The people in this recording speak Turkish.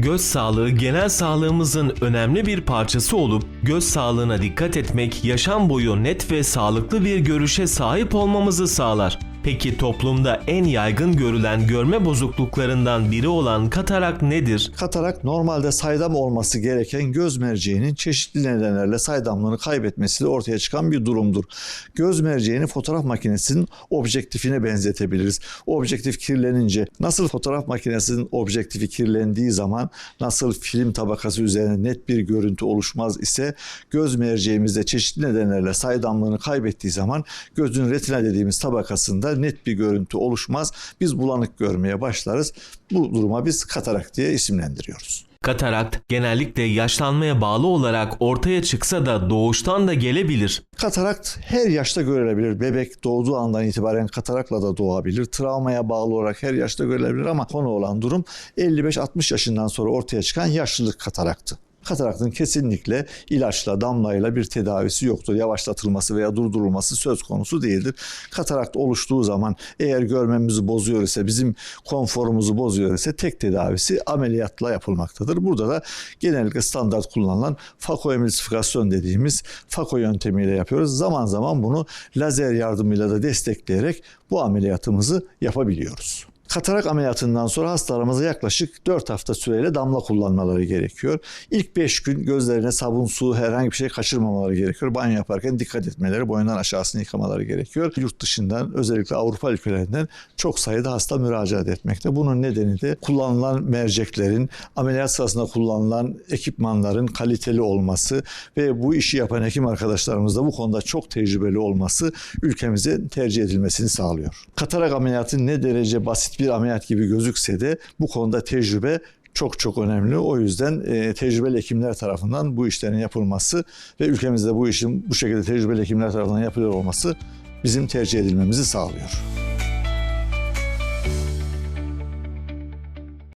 Göz sağlığı genel sağlığımızın önemli bir parçası olup göz sağlığına dikkat etmek yaşam boyu net ve sağlıklı bir görüşe sahip olmamızı sağlar. Peki toplumda en yaygın görülen görme bozukluklarından biri olan katarak nedir? Katarak normalde saydam olması gereken göz merceğinin çeşitli nedenlerle saydamlığını kaybetmesiyle ortaya çıkan bir durumdur. Göz merceğini fotoğraf makinesinin objektifine benzetebiliriz. Objektif kirlenince nasıl fotoğraf makinesinin objektifi kirlendiği zaman nasıl film tabakası üzerine net bir görüntü oluşmaz ise göz merceğimizde çeşitli nedenlerle saydamlığını kaybettiği zaman gözün retina dediğimiz tabakasında net bir görüntü oluşmaz. Biz bulanık görmeye başlarız. Bu duruma biz katarak diye isimlendiriyoruz. Katarakt genellikle yaşlanmaya bağlı olarak ortaya çıksa da doğuştan da gelebilir. Katarakt her yaşta görülebilir. Bebek doğduğu andan itibaren katarakla da doğabilir. Travmaya bağlı olarak her yaşta görülebilir ama konu olan durum 55-60 yaşından sonra ortaya çıkan yaşlılık kataraktı. Kataraktın kesinlikle ilaçla, damlayla bir tedavisi yoktur. Yavaşlatılması veya durdurulması söz konusu değildir. Katarakt oluştuğu zaman eğer görmemizi bozuyor ise, bizim konforumuzu bozuyor ise tek tedavisi ameliyatla yapılmaktadır. Burada da genellikle standart kullanılan fakoemilsifikasyon dediğimiz fako yöntemiyle yapıyoruz. Zaman zaman bunu lazer yardımıyla da destekleyerek bu ameliyatımızı yapabiliyoruz. Katarak ameliyatından sonra hastalarımıza yaklaşık 4 hafta süreyle damla kullanmaları gerekiyor. İlk 5 gün gözlerine sabun, su, herhangi bir şey kaçırmamaları gerekiyor. Banyo yaparken dikkat etmeleri, boyundan aşağısını yıkamaları gerekiyor. Yurt dışından özellikle Avrupa ülkelerinden çok sayıda hasta müracaat etmekte. Bunun nedeni de kullanılan merceklerin, ameliyat sırasında kullanılan ekipmanların kaliteli olması ve bu işi yapan hekim arkadaşlarımız da bu konuda çok tecrübeli olması ülkemize tercih edilmesini sağlıyor. Katarak ameliyatı ne derece basit bir ameliyat gibi gözükse de bu konuda tecrübe çok çok önemli. O yüzden e, tecrübeli hekimler tarafından bu işlerin yapılması ve ülkemizde bu işin bu şekilde tecrübeli hekimler tarafından yapılıyor olması bizim tercih edilmemizi sağlıyor.